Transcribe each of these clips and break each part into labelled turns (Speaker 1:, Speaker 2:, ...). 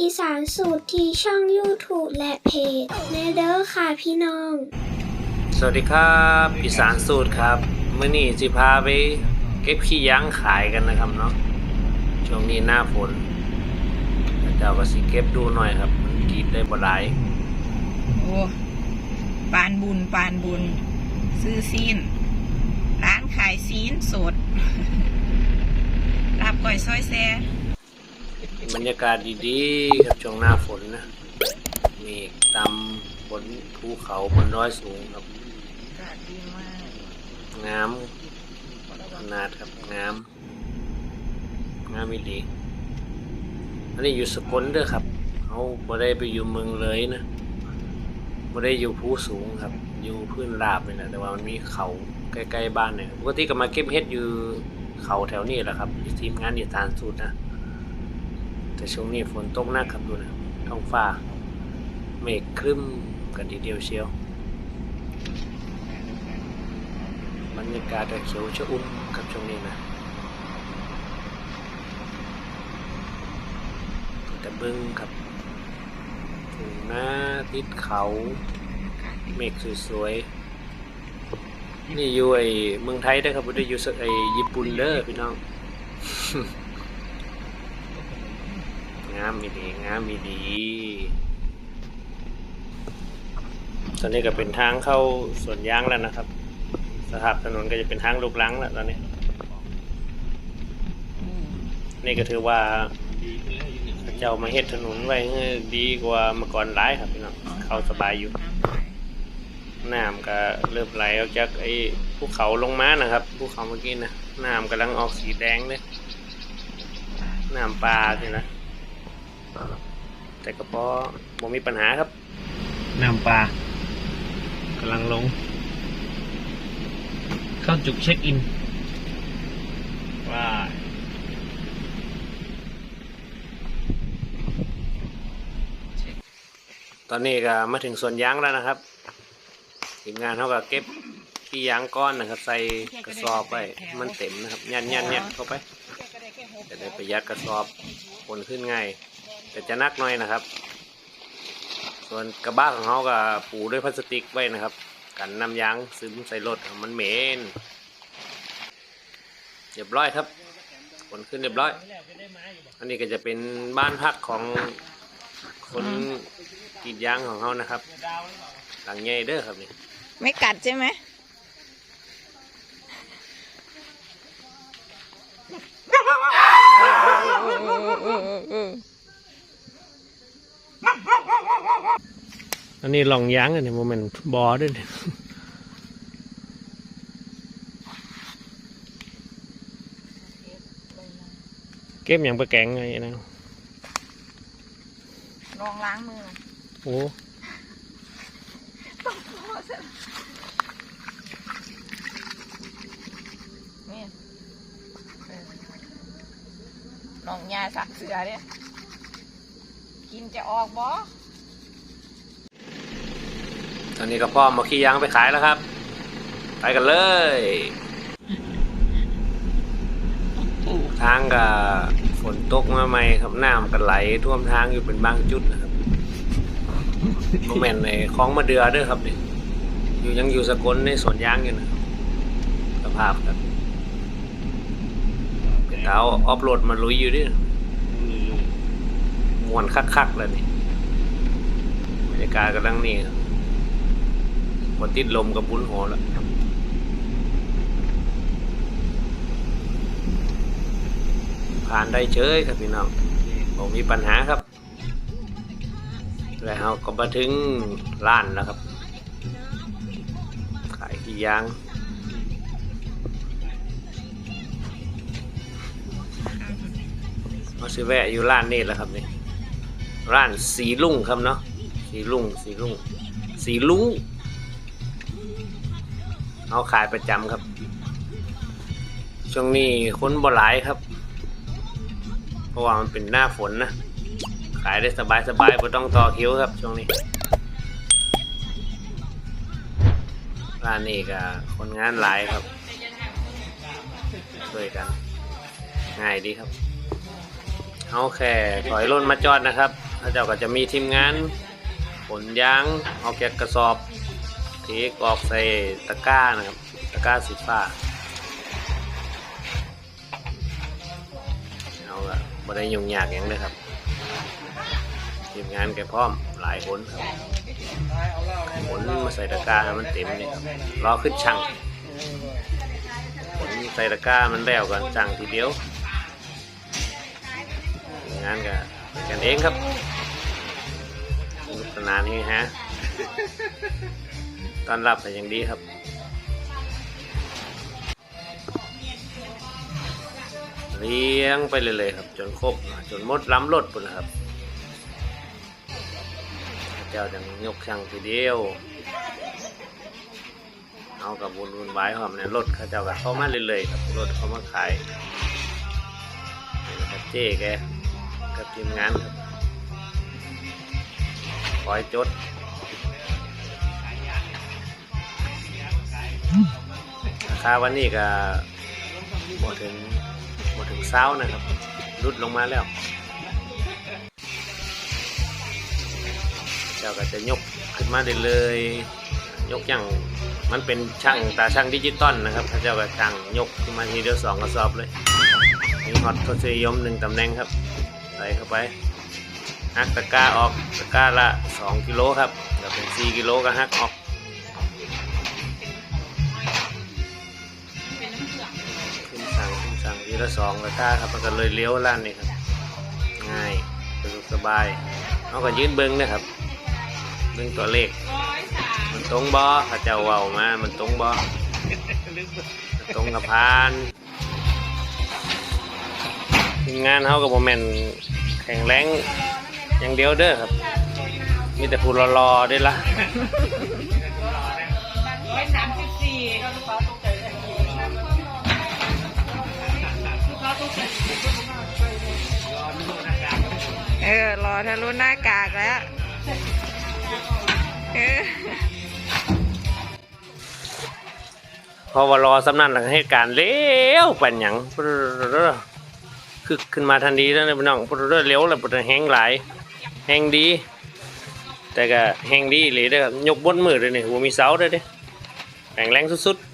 Speaker 1: อีสานสูตรที่ช่อง YouTube และเพจแนเดอร์ค่ะพี่น้อง
Speaker 2: สวัสดีครับอีสานสูตรครับมื่อนี้จิพาไปเก็บขี้ยั้งขายกันนะครับเนาะช่วงนี้หน้าฝนเจ้าก็สิเก็บดูหน่อยครับ มันกรีดได้บ่หลาย
Speaker 3: โอ้ปานบุญปานบุญ ซื้อซีน ร้านขายซีนสดรับก่อยซอยแซ่
Speaker 2: บรรยากาศดีๆครับช่วงหน้าฝนนะเมฆตำบนภูเขาบนดอยสูงครับงามขนาดครับงามงามอีดีอันนี้อยู่สกลเด้อครับเขาบ่ได้ไปอยู่เมืองเลยนะบ่ได้อยู่ภูสูงครับ อยู่พื้นราบนี่แหละแต่ว่ามันมีเขาใกล้ๆบ้านเนี่ยปกติก็มาเก็บเห็ดอยู่เขาแถวนี้แหละครับทีมงานอีสานสุดนะ แต่ช่วงนี้ฝนตกหนักครับดูนะท้องฟ้า เมฆครึ้มกันทีเดียวเชียวบรรยากาศก็เขียวชอุ่มครับช่วงนี้นะแต่บึ้งครับถึงหน้าติดเขา เมฆสวยๆนี่อยู่ไอ้เมืองไทยเด้ครับบ่ได้อยู่ไอ้ญี่ปุ่นเด้อพี่น้อง งามมีดีงามมีดี ตอนนี้ก็เป็นทางเข้าสวนยางแล้วนะครับสภาพถนนก็จะเป็นทางลูกลังแล้วตอนนี้ นี่ก็ถือว่าเจ้ามาเฮ็ดถนนไว้ดีกว่าเมื่อก่อนหลายครับพี่น้องเขาสบายอยู่น้ำก็เริ่มไหลออกจากไอ้ภูเขาลงมานะครับภูเขาเมื่อกี้นะน้ำกำลังออกสีแดงเลยน้ำปลาสินะ แต่ก็พอบ่มีปัญหาครับน้ำปลากำลังลง เข้าจุดเช็คอินว้าตอนนี้ก็มาถึงสวนยางแล้วนะครับทีมงานเขาก็เก็บขี้ยางก้อนนะครับ ใส่กระสอบไปมันเต็มนะครับ ยันยันยันเข้าไปจะได้ประหยัดกระสอบขนขึ้นง่าย แต่จะนักหน่อยนะครับ ส่วนกระบะของเขาก็ปูด้วยพลาสติกไว้นะครับ กันน้ำยางซึมใส่รถมันเหม็นเรียบร้อยครับขนขึ้นเรียบร้อย อันนี้ก็จะเป็นบ้านพักของคนกรีดยางของเขานะครับ หลังใหญ่เด้อครับนี่
Speaker 3: ไม่กัดใช่ไหม
Speaker 2: อันนี้ลองยางอันนี้โมเมนต์บอด้วยเนี่ยเก็บอย่างไปแกงไงนะ
Speaker 3: ลองล้างมือหน่อย
Speaker 2: โอ้
Speaker 3: นี่เออลองยาสักเสือเนี่ยกินจะออกบ่
Speaker 2: ต อนนี้ก็พ่อมาขี้ยางไปขายแล้วครับ ไปกันเลย ทางกับฝนตกมาใหม่ครับน้ำกันไหลท่วมทางอยู่เป็นบางจุดนะครับโมเมนต์ในคลองมะเดือด้วยครับนี่อยู่ยังอยู่สกลในสวนยางอยู่นะสภาพครับเป็นเท้าออฟโหลดมาลุยอยู่ดิมวนคักๆเลยนี่บรรยากาศกำลังนี่ครับ พอติดลมกับบุญโหแล้วผ่านได้เฉยครับพี่น้องผมมีปัญหาครับ แล้วก็มาถึงร้านแล้วครับ ขายขี้ยางมาซื้อแวะอยู่ร้านนี้แหละครับนี่ร้านสีลุ่งครับเนาะสีลุ่งสีลุ่งสีลุ่ง เอาขายประจำครับ ช่วงนี้คนบ่หลายครับ เพราะว่ามันเป็นหน้าฝนนะ ขายได้สบายสบายๆไม่ต้องต่อคิ้วครับ ช่วงนี้ร้านนี้ก็คนงานหลายครับช่วยกัน ง่ายดีครับเอาแค่ถอยร่นมาจอดนะครับเขาเจ้าก็จะมีทีมงานขนยางเอาแกะกระสอบ เทกออกใส่ตะกร้านะครับ ตะกร้าสีฟ้าเอาละบ่ได้ยุ่งยากอย่างเลยครับทีมงานแกพร้อมหลายคนครับขนมาใส่ตะกร้าให้มันเต็มนี่ครับรอขึ้นช่างขนใส่ตะกร้ามันแล้วก่อนช่างทีเดียวงานก็เป็นกันเองครับสนุกสนานเฮฮะ ต้อนรับแต่อย่างดีครับเลี้ยงไปเลยเลยครับ จนครบจนมดล้ำรถปุ่นครับ เจ้าจังยกช่างทีเดียว เอากับบุญบุญไว้หอมเนี่ยรถเขาเจ้าก็เข้ามาเรื่อยครับรถเข้ามาขายนี่นะครับเจ๊แกกับทีมงานครับคอยจด ราคาวันนี้ก็หมดถึงหมดถึงเช้านะครับรุดลงมาแล้ว เจ้าก็จะยกขึ้นมาได้เลย ยกอย่างมันเป็นช่างตาช่างดิจิตอลนะครับเจ้าก็ช่างยกขึ้นมาทีเดียวสองกระสอบเลยมีฮอตทศนิยมหนึ่งตำแหน่งครับใส่เข้าไปหักตะกร้าออกตะกร้าละสองกิโลครับถ้าเป็นสี่กิโลก็หักออก ทีละสองตะกร้าครับมันก็เลยเลี้ยวล้านนี่ครับ ง่ายสะดวกสบายเอาก็ยืนเบิ้งนะครับเบิ้งตัวเลข มันตรงบ่เขาเจ้าเว้ามา มันตรงบ่มันตรงกับพานงานเขากับโมเมนแข็งแรงอย่างเดียวเด้อครับ มีแต่ผู้รอๆได้ละ
Speaker 3: ร้อยสามสิบสี่ เออ รอทะลุหน้ากากแล้ว เออ
Speaker 2: เพอว่ารอสำนักหลังเหตุการณ์เร็วปันหยังคือขึ้นมาทันทีแล้วนะพี่น้องเร็วแล้วปแห้งหลาย แห้งดี แต่ก็แห้งดีเลยเด้อครับยกบนมือเลยนี่หัวมีเสาด้วยเด้แข็งแรงสุด
Speaker 3: เ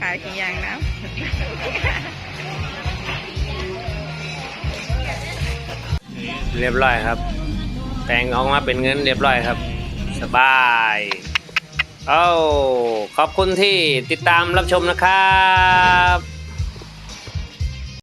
Speaker 3: ขายขี้ยางน้
Speaker 2: ๆเรียบร้อยครับ แต่งออกมาเป็นเงินเรียบร้อยครับ สบายเอ้าขอบคุณที่ติดตามรับชมนะครับ